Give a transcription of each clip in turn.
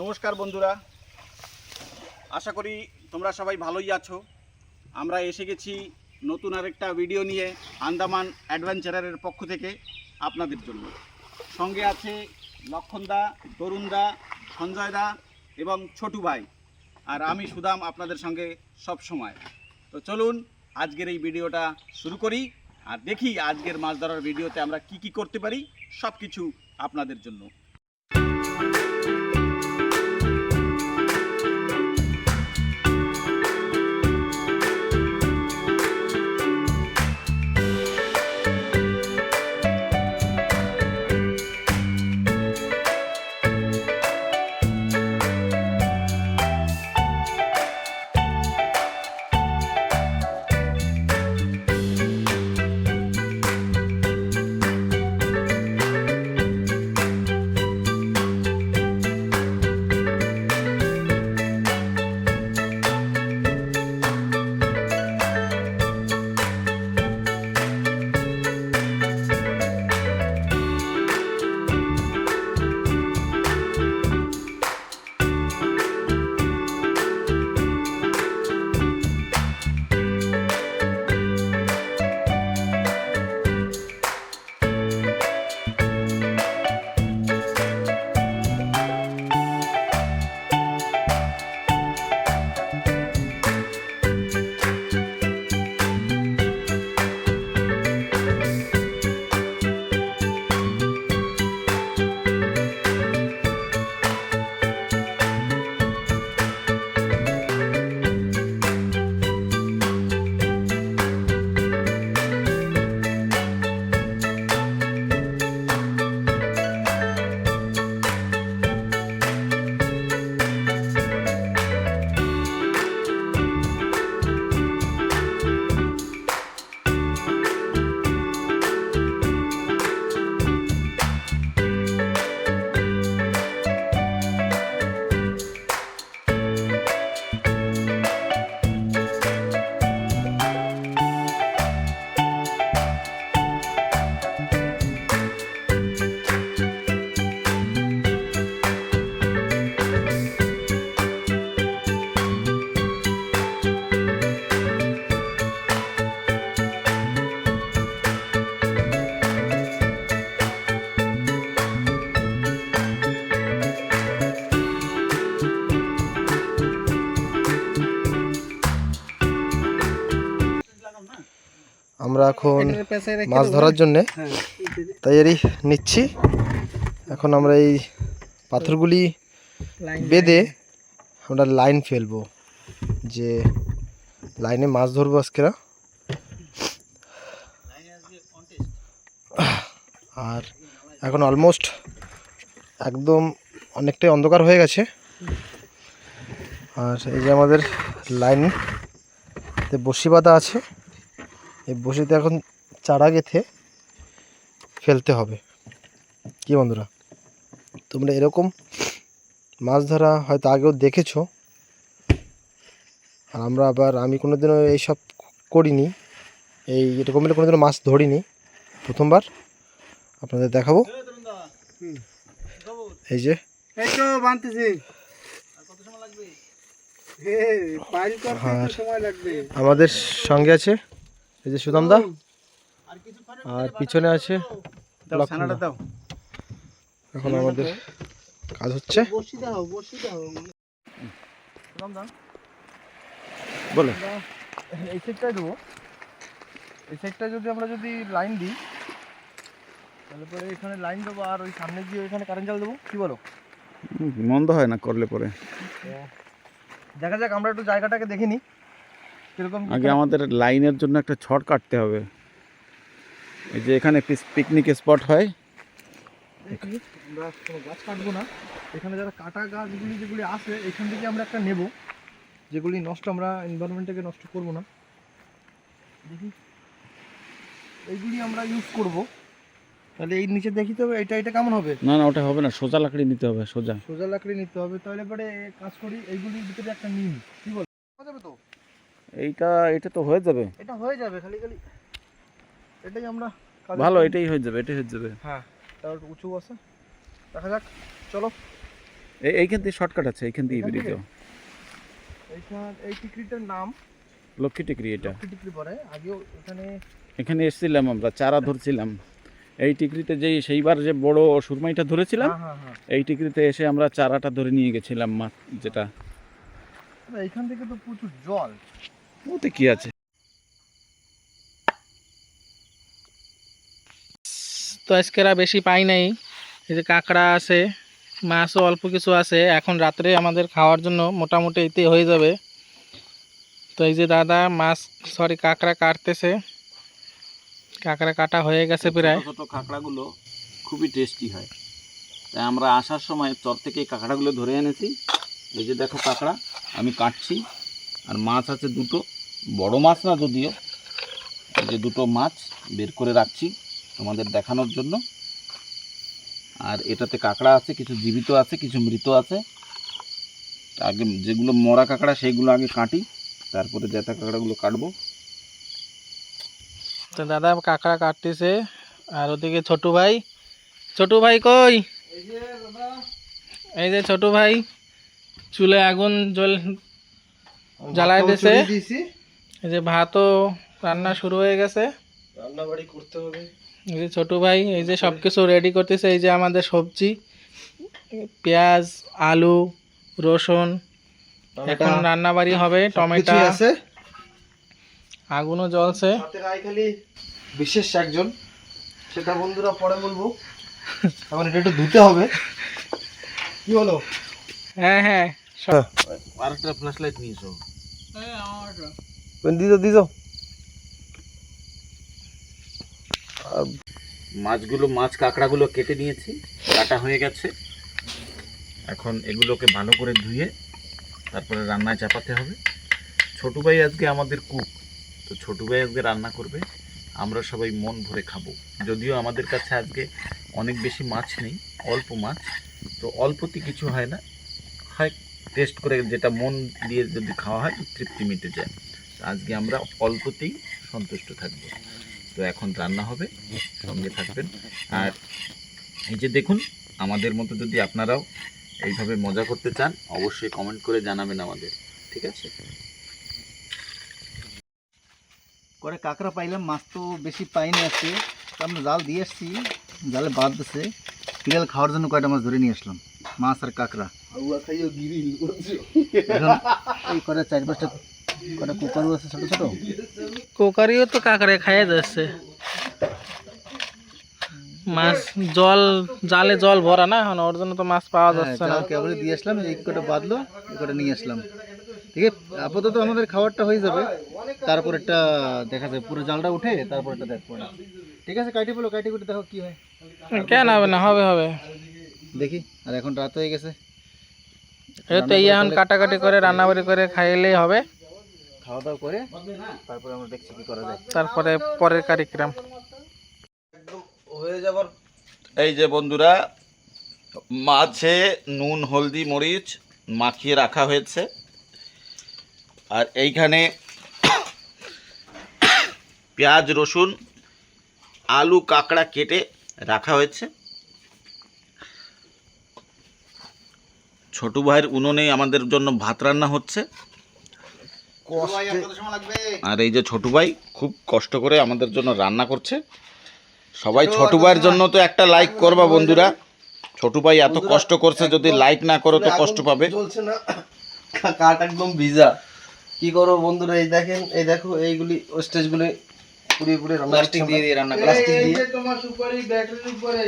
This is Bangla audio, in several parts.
নমস্কার বন্ধুরা। আশা করি তোমরা সবাই ভালোই আছো। আমরা এসে গেছি নতুন আরেকটা ভিডিও নিয়ে আন্দামান অ্যাডভেঞ্চারের পক্ষ থেকে আপনাদের জন্য। সঙ্গে আছে লক্ষণদা, তরুণদা, সঞ্জয়দা এবং ছোটু ভাই। আর আমি সুদাম আপনাদের সঙ্গে সব সময়। তো চলুন আজকের এই ভিডিওটা শুরু করি। আর দেখি আজকের মাছ ধরার ভিডিওতে আমরা কি কি করতে পারি সব কিছু আপনাদের জন্য। আমরা এখন মাছ ধরার জন্যে। হ্যাঁ তৈরি নিচ্ছি। এখন আমরা এই পাথরগুলি বেঁধে আমরা লাইন ফেলব। যে লাইনে মাছ ধরবো আজকে না। আর এখন অলমোস্ট একদম অনেকটাই অন্ধকার হয়ে গেছে। আর এই যে আমাদের লাইন বসি বাঁধা আছে। এই বসিতে এখন চারা গেথে ফেলতে হবে। কি বন্ধুরা তোমরা এরকম মাছ ধরা হয়তো আগেও দেখেছ। আর আমরা আবার আমি কোনো কোনোদিনও এইসব করিনি। এই এরকমের কোনোদিনও মাছ ধরিনি। প্রথমবার আপনাদের দেখাবো। এই যে। এই তো বানতেছি। হে পাইল করতে আর- একটু সময় লাগবে। আমাদের সঙ্গে আছে এই যে সুদামদা আর পিছনে আছে এখন আমাদের কাজ হচ্ছে। বসি দাও বসি দাও বলো। এই সাইডটাই দেবো। এই সাইডটা যদি আমরা যদি লাইন দিই তাহলে পরে এখানে লাইন দেবো আর ওই সামনে গিয়ে ওইখানে কারেন্ট জাল দেবো। কি বলো? হুম, মন্দ হয় না করলে পরে। দেখা যাক আমরা একটু জায়গাটাকে দেখে নিই। আগে আমাদের লাইনের জন্য একটা ছট কাটতে হবে। এই যে এখানে একটি পিকনিক স্পট হয়। দেখি, আমরা কোনো গাছ কাটবো না। এখানে যারা কাটা গাছগুলি যেগুলি আছে এখান থেকে আমরা একটা নেব। যেগুলি নষ্ট আমরা এনভায়রনমেন্টটাকে নষ্ট করব না। দেখি এইগুলি আমরা ইউজ করব। তাহলে এই নিচে দেখি তো এটা এটা কেমন হবে? না না ওটা হবে না সোজা লাকড়ি নিতে হবে সোজা। সোজা লাকড়ি নিতে হবে তাহলে পরে কাজ করি এইগুলির ভিতরে একটা নিন কি বল? যাবে তো? এইটা এটা তো হয়ে যাবে। এটা হয়ে যাবে খালি খালি এটাই আমরা ভালো এটাই হয়ে যাবে এটাই হয়ে যাবে। হ্যাঁ তার একটু উঁচু আছে। দেখা যাক চলো। এই- এইখান থেকে শর্টকাট আছে এইখান দিয়ে বেরিয়ে যাও। এইখান এই টিকরিটার নাম? লক্ষ্মী টিকরি এটা। লক্ষ্মী টিকরি পরে আগেও এখানে এখানে এসেছিলাম আমরা চারা ধরছিলাম। এই টিকরিতে যেই সেইবার যে বড় সুরমাইটা ধরেছিলাম হ্যাঁ হ্যাঁ হ্যাঁ। এই টিকরিতে এসে আমরা চারাটা ধরে নিয়ে গেছিলাম মাছ যেটা। এইখান থেকে তো প্রচুর জল। ওতে কি আছে? তো আজকেরা বেশি পাই নাই। এই যে কাঁকড়া আছে মাছও অল্প কিছু আছে। এখন রাত্রে আমাদের খাওয়ার জন্য মোটামুটি এতে হয়ে যাবে। তো এই যে দাদা মাছ সরি কাঁকড়া কাটতেছে। কাঁকড়া কাটা হয়ে গেছে প্রায়। ছোট ছোট কাঁকড়াগুলো খুবই টেস্টি হয়। তাই আমরা আসার সময় চর থেকে এই কাঁকড়াগুলো ধরে এনেছি। এই যে দেখো কাঁকড়া আমি কাটছি। আর মাছ আছে দুটো। বড় মাছ না যদিও এই যে দুটো মাছ বের করে রাখছি তোমাদের দেখানোর জন্য। আর এটাতে কাঁকড়া আছে কিছু জীবিত আছে কিছু মৃত আছে। আগে যেগুলো মরা কাঁকড়া সেইগুলো আগে কাটি তারপরে জেতা কাঁকড়াগুলো কাটবো। তো দাদা কাঁকড়া কাটতেছে আর ওদিকে ছোটু ভাই। ছোটু ভাই কই? এই যে ছোটু ভাই চুলে আগুন জল জ্বালায় ভাতও দিছে। এই যে ভাতও রান্না শুরু হয়ে গেছে। রান্না বাড়ি করতে হবে। এই যে ছোটু ভাই এই যে সব কিছু রেডি করতেছে এই যে আমাদের সবজি পেঁয়াজ আলু রসুন এখন রান্না বাড়ি হবে টমেটো। আছে। আগুনও জ্বলছে। খালি বিশেষ একজন। সেটা বন্ধুরা পরে বলব। এখন এটা একটু ধুতে হবে। কি হলো? হ্যাঁ হ্যাঁ। আরেকটা ফ্ল্যাশ লাইট নিয়ে এসো। দিদো দিদো মাছগুলো, মাছ কাঁকড়াগুলো কেটে নিয়েছি, কাটা হয়ে গেছে। এখন এগুলোকে ভালো করে ধুয়ে তারপরে রান্নায় চাপাতে হবে। ছোটু ভাই আজকে আমাদের কুক, তো ছোটু ভাই আজকে রান্না করবে। আমরা সবাই মন ভরে খাব। যদিও আমাদের কাছে আজকে অনেক বেশি মাছ নেই, অল্প মাছ, তো অল্পতে কিছু হয় না। হয় টেস্ট করে যেটা মন দিয়ে যদি খাওয়া হয়, তৃপ্তি মিটে যায়। আজকে আমরা অল্পতেই সন্তুষ্ট থাকব। তো এখন রান্না হবে সঙ্গে থাকবেন। আর এই যে দেখুন আমাদের মতো যদি আপনারাও এইভাবে মজা করতে চান অবশ্যই কমেন্ট করে জানাবেন আমাদের ঠিক আছে? করে কাঁকড়া পাইলাম মাছ তো বেশি পাইনি আজকে। তো আমরা জাল দিয়ে এসছি জালে বাদ দিছে। বিড়াল খাওয়ার জন্য কয়টা মাছ ধরে নিয়ে আসলাম? মাছ আর কাঁকড়া। আউয়া খাইও গিরিল এই করে চার পাঁচটা কটা কুকারও আছে ছোটো ছোটো? কোকারিও তো কাঁকড়ে খাইয়ে যাচ্ছে। মাছ জল জালে জল ভরা না এখন ওর জন্য তো মাছ পাওয়া হ্যাঁ, যাচ্ছে না। কেবলই দিয়ে আসলাম এই কটা বাঁধলো এই কটা নিয়ে আসলাম। ঠিক আছে আপাতত আমাদের খাবারটা হয়ে যাবে। তারপর একটা দেখা যাবে পুরো জালটা উঠে তারপর একটা দেখব না। ঠিক আছে কাটি বলো কাটি কুটি দেখো কি হয়। কেন হবে না? হবে হবে। দেখি আর এখন রাত হয়ে গেছে। এই তো এই এখন কাটাকাটি করে রান্নাবাড়ি করে খাইলেই হবে। খাওয়া দাওয়া করে তারপরে আমরা দেখছি কি করা যায়। তারপরে পরের কারিক্রম। হয়ে যাবার এই যে বন্ধুরা মাছে নুন হলদি মরিচ মাখিয়ে রাখা হয়েছে। আর এইখানে পেঁয়াজ রসুন আলু কাঁকড়া কেটে রাখা হয়েছে। ছোটু ভাইয়ের উনুনেই আমাদের জন্য ভাত রান্না হচ্ছে। আর এই যে ছোটু ভাই খুব কষ্ট করে আমাদের জন্য রান্না করছে। সবাই ছোটু ভাইয়ের জন্য তো একটা লাইক করবা বন্ধুরা। ছোটু ভাই এত কষ্ট করছে যদি লাইক না করো তো কষ্ট পাবে। চলছে না। কাঠ একদম ভিজা। কি করো বন্ধুরা এই দেখেন এই দেখো এইগুলি স্টেজগুলি পুড়িয়ে পুড়িয়ে রান্না প্লাস্টিক দিয়ে দিয়ে রান্না প্লাস্টিক দিয়ে। তোমার সুপারি ব্যাটারির উপরে।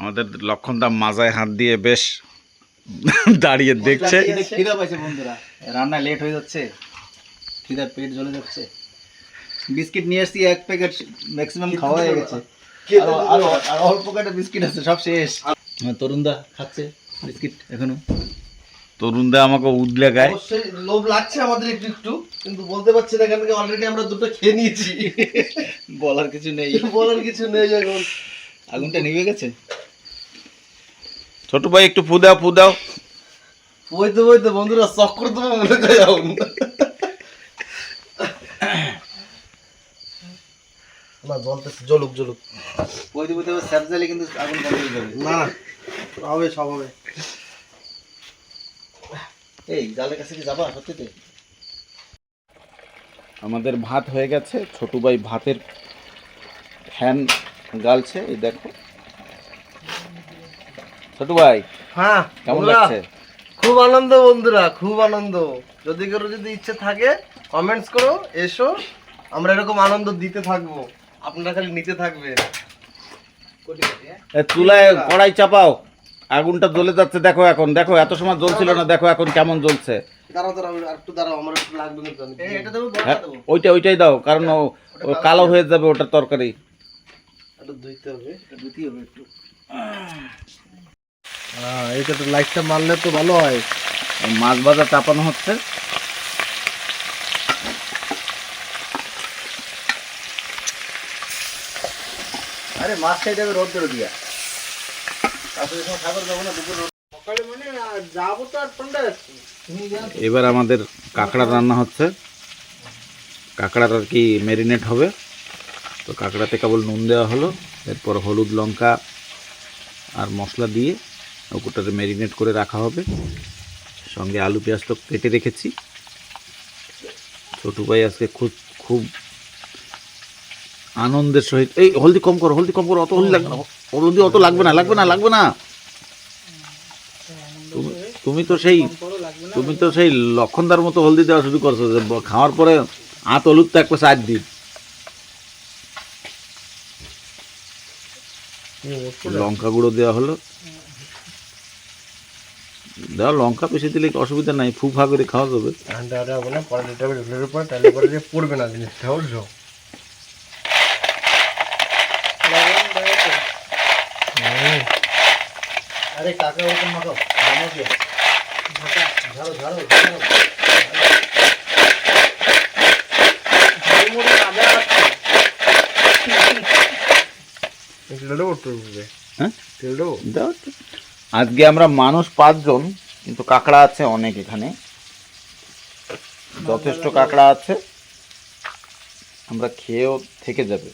আমাদের লক্ষণদা মাজায় হাত দিয়ে বেশ দাঁড়িয়ে দেখছে। খিদা পাইছে বন্ধুরা। রান্না লেট হয়ে যাচ্ছে। খিদার পেট জ্বলে যাচ্ছে। বিস্কিট নিয়ে এসছি এক প্যাকেট ম্যাক্সিমাম খাওয়া হয়ে গেছে। আরও আরও আর অল্প কটা বিস্কিট আছে সব শেষ। তরুণদা খাচ্ছে বিস্কিট এখনও। তরুণদা আমাকে উদলে গায় অবশ্যই লোভ লাগছে আমাদের একটু একটু কিন্তু বলতে পারছি না কেন অলরেডি আমরা দুটো খেয়ে নিয়েছি। বলার কিছু নেই। বলার কিছু নেই এখন। আগুনটা নিভে গেছে? ছোট ভাই একটু ফু দাও ফু দাও। বইতে বইতে বন্ধুরা চক্কর তোমার মনে করে এখন না জ্বলতেছে জ্বলুক জ্বলুক। ওই দিকে তো স্যাপ জ্বালে কিন্তু আগুন বন্ধ হয়ে যাবে না না হবে সব হবে। এই জালের কাছে কি যাবা সত্যিতে? আমাদের ভাত হয়ে গেছে। ছোটু ভাই ভাতের ফ্যান গালছে এই দেখো। ছোটু ভাই হ্যাঁ কেমন লাগছে? খুব আনন্দ বন্ধুরা খুব আনন্দ। যদি কারও যদি ইচ্ছে থাকে কমেন্টস করো এসো আমরা এরকম আনন্দ দিতে থাকব। আপনারা খালি নিতে থাকবেন। চুলায় কড়াই চাপাও। আগুনটা জ্বলে যাচ্ছে দেখো এখন দেখো এত সময় জ্বলছিল না দেখো এখন কেমন জ্বলছে। হ্যাঁ ওইটা ওইটাই দাও কারণ কালো হয়ে যাবে ওটা তরকারি। ধুইতে হবে এটা হবে একটু। এইটা তো লাইটটা মারলে তো ভালো হয়। মাছ ভাজা চাপানো হচ্ছে। আরে মাছ খাইতে হবে রোদ দিয়া মানে এবার আমাদের কাঁকড়া রান্না হচ্ছে। কাঁকড়ার আর কি ম্যারিনেট হবে। তো কাঁকড়াতে কেবল নুন দেওয়া হলো এরপর হলুদ লঙ্কা আর মশলা দিয়ে ওপরটাতে ম্যারিনেট করে রাখা হবে। সঙ্গে আলু পেঁয়াজ তো কেটে রেখেছি। ছোটু ভাই আজকে খুব খুব আনন্দের সহিত এই হলদি কম করো, হলদি কম করো, অত হলদি লাগবে না। হলদি অত লাগবে না লাগবে না লাগবে না। তুমি তো সেই তুমি তো সেই লক্ষণদার মতো হলদি দেওয়া শুরু করছ খাওয়ার পরে আত হলুদ তো একটা চার দিন। লঙ্কা গুঁড়ো দেওয়া হলো। দেওয়া লঙ্কা বেশি দিলে অসুবিধা নাই ফু ফা করে খাওয়া যাবে। হবে না পরে দিতে হবে তাহলে পরে যে পড়বে না জিনিসটা বুঝছ? আরে কাকা ওরকম মাখো জানো কি? ঝাড়ো ঝাড়ো ঝাড়ো। তেল দেবো হ্যাঁ? তেল দেবো? দাও। আজকে আমরা মানুষ পাঁচজন কিন্তু কাঁকড়া আছে অনেক এখানে। যথেষ্ট কাঁকড়া আছে। আমরা খেয়েও থেকে যাবে।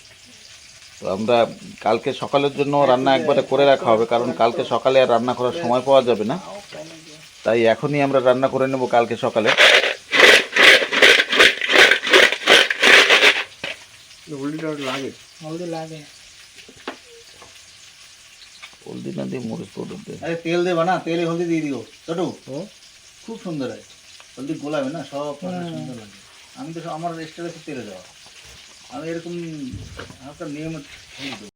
তো আমরা কালকে সকালের জন্য রান্না একবারে করে রাখা হবে কারণ কালকে সকালে আর রান্না করার সময় পাওয়া যাবে না। তাই এখনই আমরা রান্না করে নেব কালকে সকালে। লাগে। লাগে। হলদি না দিয়ে মরিচ পাউডার দিয়ে। আরে তেল দেবা না তেলে হলদি দিয়ে দিও। ছোটু ও? খুব সুন্দর হয়। হলদি গোলাবে না সব মানে সুন্দর লাগে। আমি তো আমার রেস্টুরেন্টে হচ্ছে তেলে দেওয়া। আমি এরকম হালকা নিয়ম হলদি দেবো।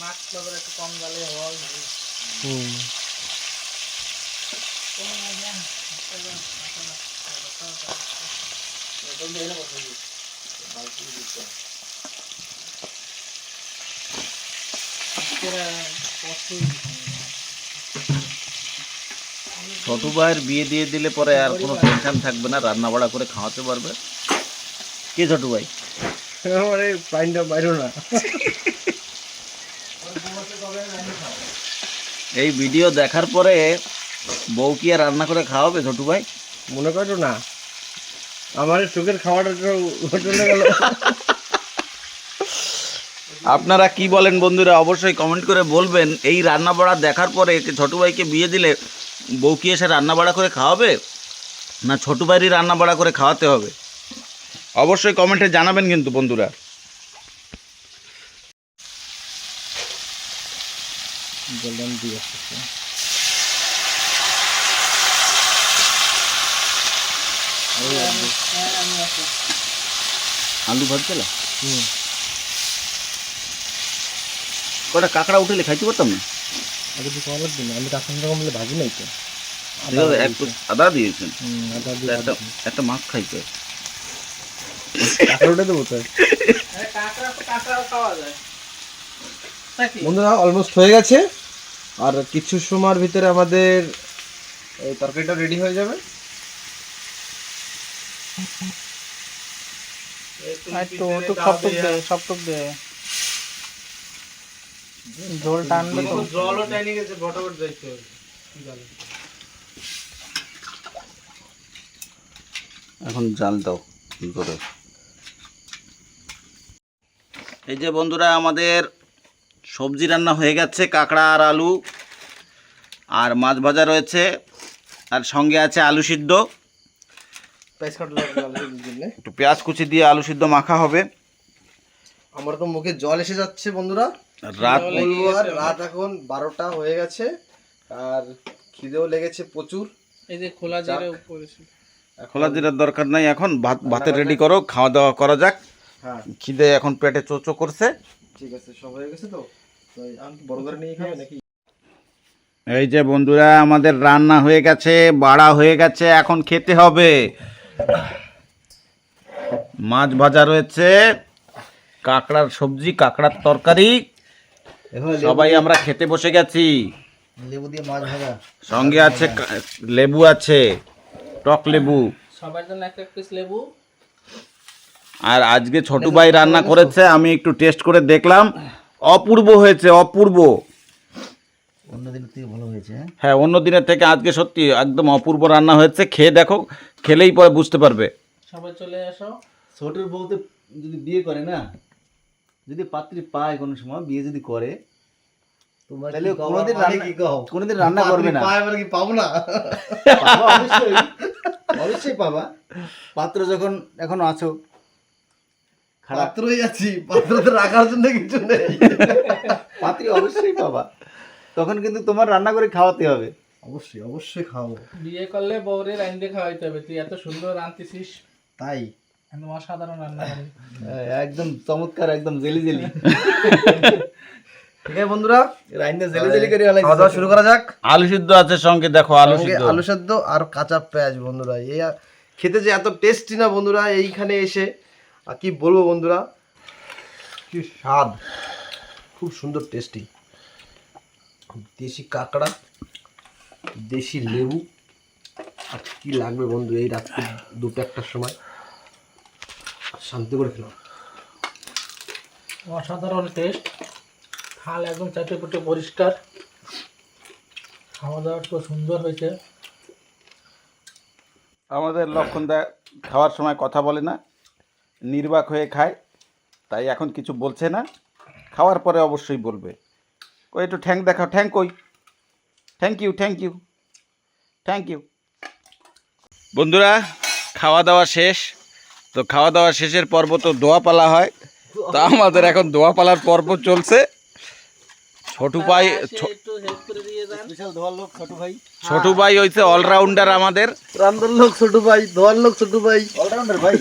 মাছ একটু কম গালে হওয়া হুম ছোট ভাইয়ের বিয়ে দিয়ে দিলে পরে আর কোনো টেনশন থাকবে না রান্না বাড়া করে খাওয়াতে পারবে। কে ছোট ভাই? আমার এই পাইনটা বাইরো না। এই ভিডিও দেখার পরে বউ কি আর রান্না করে খাওয়াবে ছোটু ভাই? মনে করো না আমার চোখের খাওয়াটা তো চলে গেল। আপনারা কি বলেন বন্ধুরা অবশ্যই কমেন্ট করে বলবেন। এই রান্না বাড়া দেখার পরে কি ছোটু ভাইকে বিয়ে দিলে বউ কি এসে রান্না বাড়া করে খাওয়াবে? না ছোটো ভাইয়েরই রান্না বাড়া করে খাওয়াতে হবে? অবশ্যই কমেন্টে জানাবেন কিন্তু বন্ধুরা। দিয়ে আলু ভাজছিল হুম। কটা কাঁকড়া উঠলে খাইতে পারতাম না? আগে তো আমি রকম বলে ভাজি নাই তো। একটু আদা দিয়েছেন? আদা একটা একটা মাছ খাইতে। কাঁকড়া দেবো তো? কাঁকড়া বন্ধুরা অলমোস্ট হয়ে গেছে। আর কিছু সময়ের ভিতরে আমাদের এই তরকারিটা রেডি হয়ে যাবে। দে সপ্তক দে। ঝোল টানবে তো। জলও টাইনি গেছে ফটাফট যাইতে হবে। এখন জাল দাও কি করে এই যে বন্ধুরা আমাদের সবজি রান্না হয়ে গেছে কাঁকড়া আর আলু আর মাছ ভাজা রয়েছে আর সঙ্গে আছে আলু সিদ্ধ। একটু পেঁয়াজ কুচি দিয়ে আলু সিদ্ধ মাখা হবে। আমার তো মুখে জল এসে যাচ্ছে বন্ধুরা। রাত রাত এখন বারোটা হয়ে গেছে আর খিদেও লেগেছে প্রচুর। এই যে খোলা জিরে উপরে খোলা জিরার দরকার নাই এখন ভাত ভাতের রেডি করো খাওয়া দাওয়া করা যাক। হ্যাঁ। খিদে এখন পেটে চোচো করছে। ঠিক আছে সব হয়ে গেছে তো? তো বড় করে নিয়ে খাবে নাকি? এই যে বন্ধুরা আমাদের রান্না হয়ে গেছে বাড়া হয়ে গেছে এখন খেতে হবে। মাছ ভাজা রয়েছে। কাঁকড়ার সবজি কাঁকড়ার তরকারি। সবাই আমরা খেতে বসে গেছি। লেবু দিয়ে মাছ ভাজা। সঙ্গে আছে কা- লেবু আছে টক লেবু। সবার জন্য একটা পিস লেবু। আর আজকে ছোটু ভাই রান্না করেছে আমি একটু টেস্ট করে দেখলাম। অপূর্ব হয়েছে অপূর্ব। অন্য থেকে ভালো হয়েছে হ্যাঁ? হ্যাঁ অন্য দিনের থেকে আজকে সত্যি একদম অপূর্ব রান্না হয়েছে। খেয়ে দেখো খেলেই পরে বুঝতে পারবে। সবাই চলে এসো। ছোটের বউতে যদি বিয়ে করে না যদি পাত্রী পায় কোনো সময় বিয়ে যদি করে তাহলে কোনোদিন রান্না কোনোদিন রান্না করবে না। পায় কি পাবো না? অবশ্যই। অবশ্যই পাবা। পাত্র যখন এখন আছো পাত্রই আছি পাত্রতে রাখার জন্য কিছু নেই। পাত্রী অবশ্যই পাবা। তখন কিন্তু তোমার রান্না করে খাওয়াতে হবে। অবশ্যই অবশ্যই খাব বিয়ে করলে বউরে রান্ধে খাওয়াইতে হবে। তুই এত সুন্দর রাঁধতেছিস। তাই? অসাধারণ রান্না করিস হ্যাঁ, একদম চমৎকার একদম জেলি জেলি। ঠিক আছে বন্ধুরা রাইন্দা জেলি জেলি করে খাওয়া শুরু করা যাক। আলু সিদ্ধ আছে সঙ্গে দেখো আলু সিদ্ধ। আলু সেদ্ধ আর কাঁচা পেঁয়াজ বন্ধুরা। এই খেতে যে এত টেস্টি না বন্ধুরা এইখানে এসে। আর কি বলব বন্ধুরা? কি স্বাদ। খুব সুন্দর টেস্টি দেশি কাঁকড়া দেশি লেবু। আর কি লাগবে বন্ধু এই রাত্রি দুটো একটার সময়? শান্তি করে খেলাম অসাধারণ টেস্ট থাল একদম চাটে পুটে পরিষ্কার। খাওয়া দাওয়া খুব সুন্দর হয়েছে। আমাদের লক্ষণদা খাওয়ার সময় কথা বলে না। নির্বাক হয়ে খায় তাই এখন কিছু বলছে না। খাওয়ার পরে অবশ্যই বলবে। ওই একটু ঠ্যাং দেখাও ঠ্যাং কই? Thank you thank you thank you বন্ধুরা খাওয়া দাওয়া শেষ। তো খাওয়া দাওয়া শেষের পর্ব তো দোয়া পালা হয়। তা আমাদের এখন দোয়া পালার পর্ব চলছে। ছোটু ভাই ছোট ভাই। হয়েছে অলরাউন্ডার আমাদের। রান্নার লোক ছোট ভাই ধোয়ার লোক ছোট ভাই। অলরাউন্ডার ভাই?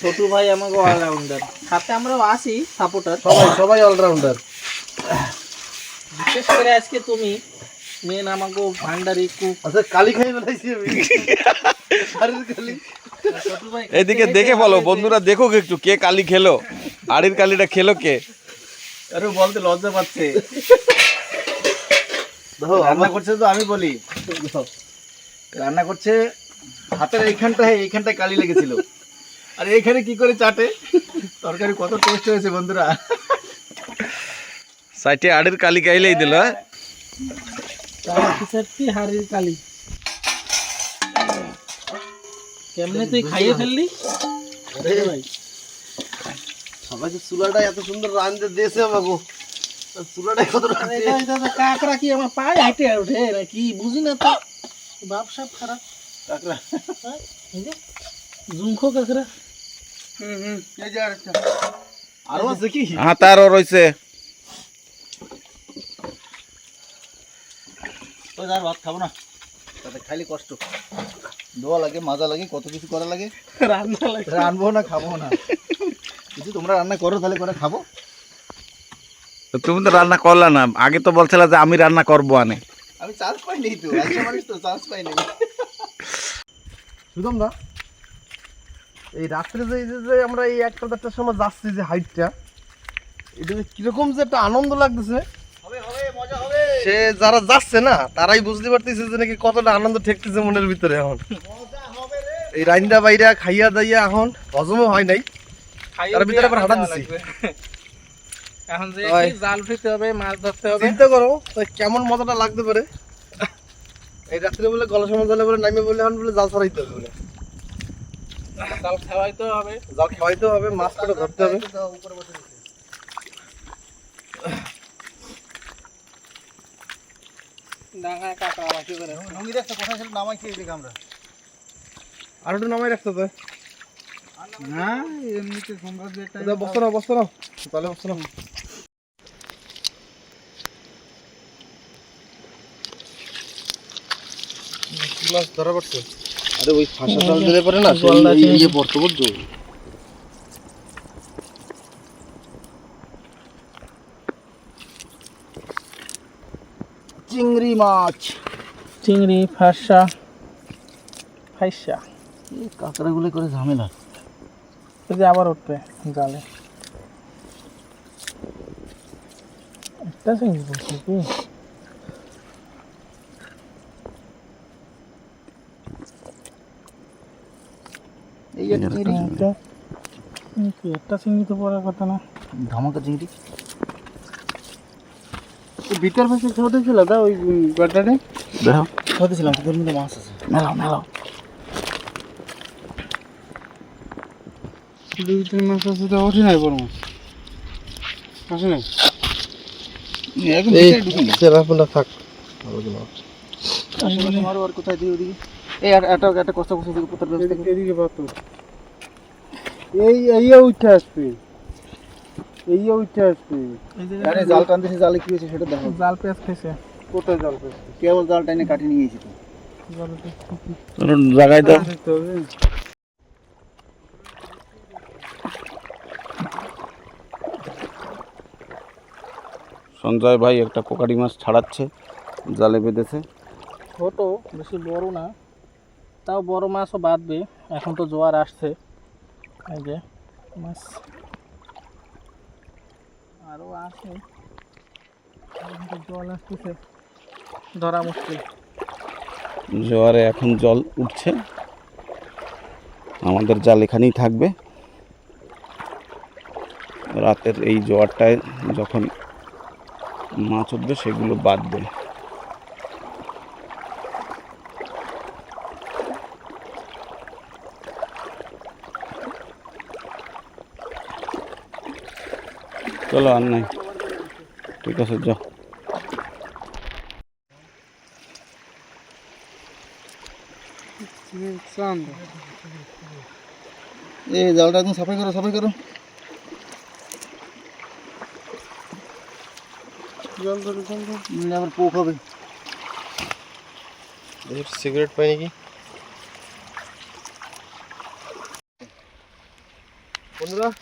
ছোট ভাই আমাকে অলরাউন্ডার। সাথে আমরাও আসি সাপোর্টার। সবাই সবাই অলরাউন্ডার। বিশেষ করে আজকে তুমি মেন আমাকে ভান্ডারি কুক। আচ্ছা কালি খাই বেলাইছি আমি। কালি। এদিকে দেখে বলো বন্ধুরা দেখো একটু কে কালি খেলো আড়ির কালিটা খেলো কে? আরে বলতে লজ্জা পাচ্ছে। দেখো রান্না করছে তো আমি বলি। রান্না করছে হাতের এইখানটায় এইখানটায় কালি লেগেছিল। আর এইখানে কি করে চাটে? তরকারি কত টেস্ট হয়েছে বন্ধুরা। সাইটে আড়ির কালি গাইলেই দিল হ্যাঁ? হাড়ির কালি। কেমনে তুই খাইয়ে ফেললি? আরে ভাই সবাই যে চুলাটা এত সুন্দর রান্ধতে দিয়েছে আমাকে। চুলাটা কত কাকড়া কি আমার পায়ে হাঁটে ওঠে? নাকি বুঝি না তো? বাপ সাপ খারাপ। কাকড়া। হ্যাঁ? এই যে জুমখো কাকড়া। আরও আছে কি? হ্যাঁ তারও রয়েছে ভাত খাব না। তাতে খালি কষ্ট। দোয়া লাগে মাজা লাগে কত কিছু করা লাগে। রান্না লাগে। রানবো না খাব না। কিছু তোমরা রান্না করো তাহলে করে খাব। তুমি তো রান্না করলা না। আগে তো বলছিলা যে আমি রান্না করব আনে। আমি চান্স পাইনি তো। মানুষ তো চান্স পাইনি সুদম দা এই রাত্রে যে এই যে- যে আমরা এই একটা দেড়টার সময় যাচ্ছি যে হাইটটা এটা যে কীরকম যে একটা আনন্দ লাগতেছে। সে যারা যাচ্ছে না তারাই বুঝতে পারতেছে যে নাকি কতটা আনন্দ ঠেকতেছে মনের ভিতরে এখন। এই রাইন্দা বাইরা খাইয়া দাইয়া এখন হজমও হয় নাই। তার ভিতরে আবার হাঁটা দিছি। এখন যে জাল উঠাতে হবে মাছ ধরতে হবে। চিন্তা করো কেমন মজাটা লাগতে পারে। এই রাত্রে বলে গলা সময় জলে বলে নামে বলে এখন বলে জাল ছড়াইতে হবে বলে। জাল খাওয়াইতে হবে। জাল খাওয়াইতে হবে মাছ করে ধরতে হবে। ডাঙায় কাটা বাকি করে লুঙ্গি দেখতে কোথায় ছিল নামাই খেয়ে দিকে আমরা আর একটু নামাই রাখতে হবে না এমনিতে সম্রাট দাদা বসতো না তাহলে বসতো না কি ধরা পড়ছে। আরে ওই ফাঁসা জাল দিলে পারে না ইয়ে পড়তো বুঝছ চিংড়ি মাছ। চিংড়ি ফাঁসা ফাইসা এই কাঁকড়াগুলো করে ঝামেলা। এই যে আবার উঠবে জালে। একটা চিংড়ি বলছি কি? এই একটা চিংড়ি। একটা চিংড়ি তো পড়ার কথা না? ধামাকা চিংড়ি। ভিতর পাশে ছোট ছিল দা ওই গড্ডাতে দেখো। খেতেছিলাম তোদের মধ্যে মাছ আছে। মেলাও মেলাও। দুই তিন মাছ আছে তো ওঠে নাই বড় মাছ। আসে নাই? থাক। কোথায় দিই ওদিকে এই আর একটা একটা কষ্ট কষ্ট এদিকে এই এই উঠে আসবে। এই উঠে আসবে আরে জাল টানতেছে জালে কি হয়েছে সেটা দেখো জাল খাইছে কোথায় জল পেয়েছে কেবল জাল টাইনে কাটি নিয়ে গেছি তো জায়গায় দাও। সঞ্জয় ভাই একটা পোকারি মাছ ছাড়াচ্ছে জালে বেঁধেছে। ছোট বেশি বড় না। তাও বড় মাছও বাঁধবে। এখন তো জোয়ার আসছে। এই যে মাছ। আছে। জল ধরা মুশকিল। জোয়ারে এখন জল উঠছে। আমাদের জাল এখানেই থাকবে। রাতের এই জোয়ারটায় যখন মাছ উঠবে, সেগুলো বাঁধবে চলো আর নাই ঠিক আছে যাও এই জালটা একদম সাফাই করো সাফাই করো জল ধরে জল ধরে নইলে আবার পোক হবে সিগারেট পাই নাকি বন্ধুরা এই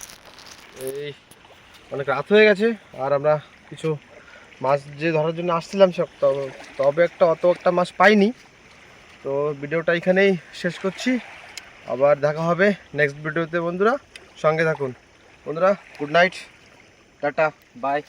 অনেক রাত হয়ে গেছে, আর আমরা কিছু মাছ যে ধরার জন্য আসছিলাম সব তবে- একটা অত একটা মাছ পাইনি। তো ভিডিওটা এখানেই শেষ করছি। আবার দেখা হবে নেক্সট ভিডিওতে বন্ধুরা। সঙ্গে থাকুন। বন্ধুরা গুড নাইট টাটা বাই